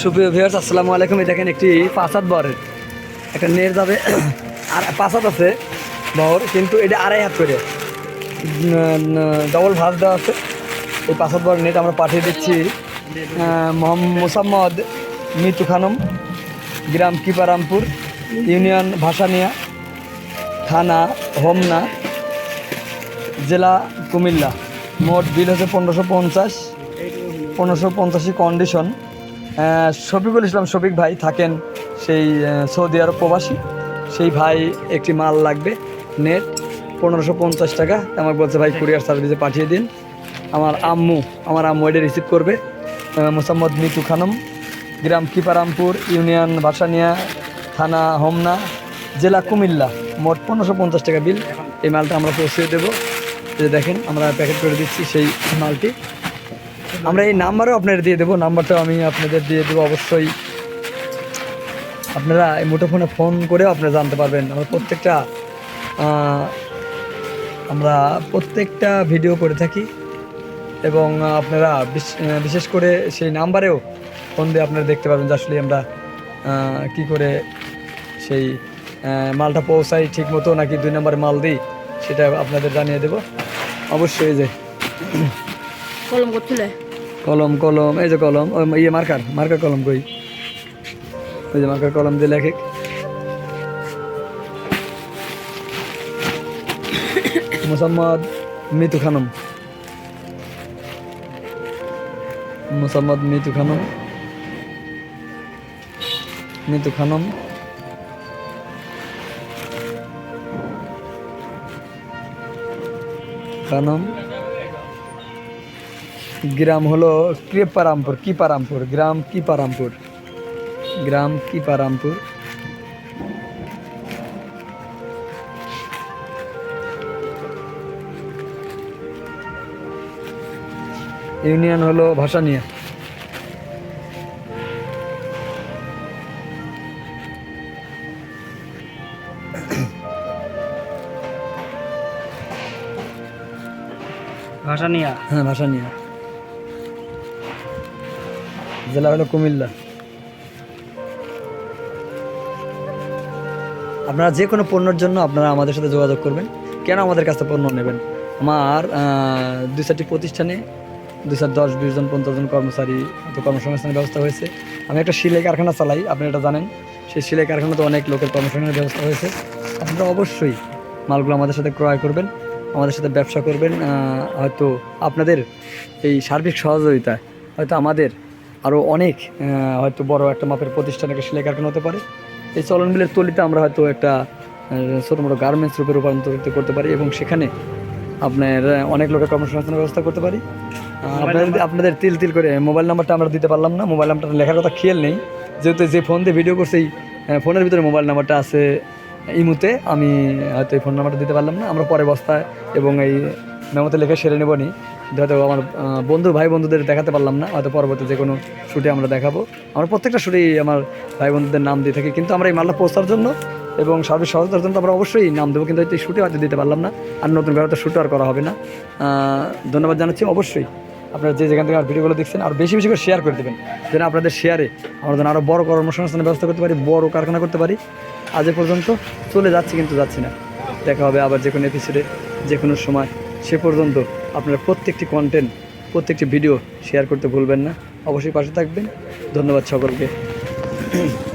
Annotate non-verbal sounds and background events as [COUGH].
সুপ্রিয় ভিউয়ার্স আসসালামু আলাইকুম। এই দেখেন একটি পাঁচাত বরের একটা নেট যাবে। [COUGHS] আর পাঁচাত আছে বর, কিন্তু এটা আড়াই হাত করে। ডবল ভাঁজ দেওয়া আছে। এই পাঁচাত বর নেট আমরা পাঠিয়ে দিচ্ছি মোসাম্মদ মিতু খানম, গ্রাম কিপারামপুর, ইউনিয়ন ভাসানিয়া, থানা হোমনা, জেলা কুমিল্লা। মোট বিল হচ্ছে পনেরোশো পঞ্চাশ, পনেরোশো পঞ্চাশি কন্ডিশন শফিকুল ইসলাম শফিক ভাই থাকেন সেই সৌদি আরব প্রবাসী। সেই ভাই একটি মাল লাগবে নেট, পনেরোশো পঞ্চাশ টাকা। আমাকে বলছে, ভাই, কুরিয়ার সার্ভিসে পাঠিয়ে দিন। আমার আম্মু আমার আম্মু এটা রিসিভ করবে। মোসাম্মদ মিতু খানম, গ্রাম কিপারামপুর, ইউনিয়ন ভাসানিয়া, থানা হোমনা, জেলা কুমিল্লা। মোট পনেরোশো পঞ্চাশ টাকা বিল এই মালটা আমরা পৌঁছে দেবো। দেখেন, আমরা প্যাকেট করে দিচ্ছি সেই মালটি। আমরা এই নাম্বারও আপনাদের দিয়ে দেবো, নাম্বারটাও আমি আপনাদের দিয়ে দেবো অবশ্যই। আপনারা এই মুঠোফোনে ফোন করেও আপনারা জানতে পারবেন। আমরা প্রত্যেকটা আমরা প্রত্যেকটা ভিডিও করে থাকি এবং আপনারা বিশ- বিশেষ করে সেই নাম্বারেও ফোন দিয়ে আপনারা দেখতে পারবেন যে আসলে আমরা কি করে সেই মালটা পৌঁছাই ঠিক মতো নাকি দুই নম্বরে মাল দিই, সেটা আপনাদের জানিয়ে দেবো। অবশ্যই যে, কলম কলম কলম, এই যে কলম ইয়ে মার্কার মার্কার কলম কই? ওই যে মার্কার কলম দিয়ে লেখে। মোসাম্মদ মিতু খানম। মোসাম্মদ মিতু খানম। মিতু খানম। খানম। গ্রাম হলো কৃপারামপুর কিপারামপুর গ্রাম কিপারামপুর গ্রাম কিপারামপুর ইউনিয়ন হলো ভাসানিয়া। ভাষা নিয়া হ্যাঁ ভাসানিয়া। জেলা হলো কুমিল্লা। আপনারা যে কোনো পণ্যের জন্য আপনারা আমাদের সাথে যোগাযোগ করবেন। কেন আমাদের কাছে পণ্য নেবেন? আমার দুই চারটি প্রতিষ্ঠানে দুই চার দশ, বিশ জন, পঞ্চাশ জন কর্মচারী তো কর্মসংস্থানের ব্যবস্থা হয়েছে। আমি একটা সিলাই কারখানা চালাই, আপনি এটা জানেন। সেই সিলাই কারখানাতে অনেক লোকের কর্মসংস্থানের ব্যবস্থা হয়েছে। আপনারা অবশ্যই মালগুলো আমাদের সাথে ক্রয় করবেন, আমাদের সাথে ব্যবসা করবেন হয়তো আপনাদের এই সার্বিক সহযোগিতায় হয়তো আমাদের আরও অনেক হয়তো বড় একটা মাপের প্রতিষ্ঠান একটা সেলাই কারখানা হতে পারে। এই চলন মিলের তলিতে আমরা হয়তো একটা ছোটো মোটো গার্মেন্টস রূপে রূপান্তরিত করতে পারি এবং সেখানে আপনার অনেক লোকের কর্মসংস্থানের ব্যবস্থা করতে পারি। আপনাদের আপনাদের তিল তিল করে মোবাইল নাম্বারটা আমরা দিতে পারলাম না। মোবাইল নাম্বারটা লেখার কথা খেয়াল নেই। যেহেতু যে ফোন দিয়ে ভিডিও করছে এই ফোনের ভিতরে মোবাইল নাম্বারটা আছে ইমুতে। আমি হয়তো এই ফোন নাম্বারটা দিতে পারলাম না। আমরা পরে বস্তায় এবং এই মেমোতে লেখা সেরে নেব নি। হয়তো আমার বন্ধু, ভাই বন্ধুদের দেখাতে পারলাম না। হয়তো পরবর্তী যে কোনো শ্যুটে আমরা দেখাবো। আমরা প্রত্যেকটা শ্যুটেই আমার ভাই বন্ধুদের নাম দিয়ে থাকি। কিন্তু আমরা এই মালটা পৌঁছার জন্য এবং সার্ভিস সহজতার জন্য আমরা অবশ্যই নাম দেবো। কিন্তু এই শ্যুটে হয়তো দিতে পারলাম না। আর নতুন করে হয়তো শ্যুট আর করা হবে না। ধন্যবাদ জানাচ্ছি অবশ্যই। আপনারা যে যেখান থেকে আমার ভিডিওগুলো দেখছেন, আর বেশি বেশি করে শেয়ার করে দেবেন। যেন আপনাদের শেয়ারে আমরা যেন আরও বড় কর্মসংস্থানের ব্যবস্থা করতে পারি, বড় কারখানা করতে পারি। আজ পর্যন্ত চলে যাচ্ছি, কিন্তু যাচ্ছি না। দেখা হবে আবার যে কোনো এপিসোডে যে কোনো সময়। সে পর্যন্ত আপনার প্রত্যেকটি কন্টেন্ট প্রত্যেকটি ভিডিও শেয়ার করতে ভুলবেন না। অবশ্যই পাশে থাকবেন। ধন্যবাদ সকলকে।